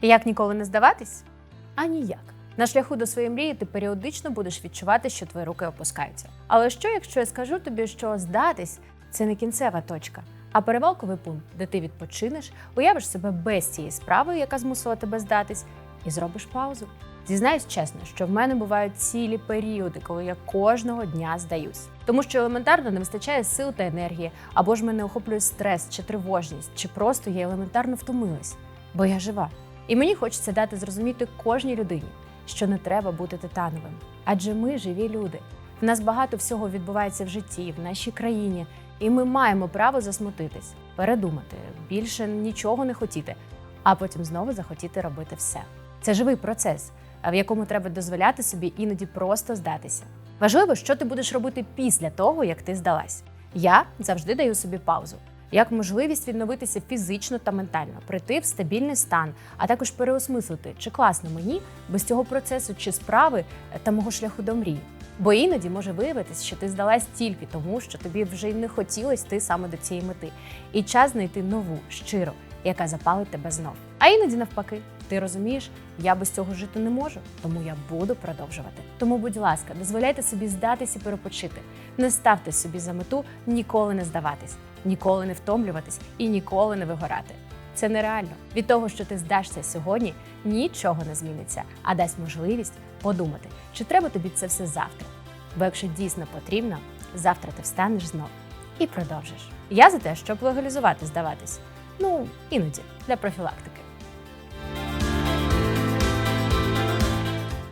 І як ніколи не здаватись? А ніяк. На шляху до своєї мрії ти періодично будеш відчувати, що твої руки опускаються. Але що, якщо я скажу тобі, що здатись це не кінцева точка, а перевалковий пункт, де ти відпочинеш, уявиш себе без цієї справи, яка змусила тебе здатись, і зробиш паузу. Зізнаюсь чесно, що в мене бувають цілі періоди, коли я кожного дня здаюсь, тому що елементарно не вистачає сил та енергії, або ж мене охоплює стрес чи тривожність, чи просто я елементарно втомилась, бо я жива. І мені хочеться дати зрозуміти кожній людині, що не треба бути титановим. Адже ми живі люди. В нас багато всього відбувається в житті, в нашій країні, і ми маємо право засмутитись, передумати, більше нічого не хотіти, а потім знову захотіти робити все. Це живий процес, в якому треба дозволяти собі іноді просто здатися. Важливо, що ти будеш робити після того, як ти здалась. Я завжди даю собі паузу. Як можливість відновитися фізично та ментально, прийти в стабільний стан, а також переосмислити, чи класно мені без цього процесу чи справи та мого шляху до мрії. Бо іноді може виявитись, що ти здалась тільки тому, що тобі вже й не хотілося йти саме до цієї мети, і час знайти нову, щиру, яка запалить тебе знов. А іноді навпаки, ти розумієш, я без цього жити не можу, тому я буду продовжувати. Тому, будь ласка, дозволяйте собі здатись і перепочити. Не ставте собі за мету ніколи не здаватись, ніколи не втомлюватись і ніколи не вигорати. Це нереально. Від того, що ти здашся сьогодні, нічого не зміниться, а дасть можливість подумати, чи треба тобі це все завтра. Бо якщо дійсно потрібно, завтра ти встанеш знов і продовжиш. Я за те, щоб легалізувати здаватись. Ну, іноді для профілактики.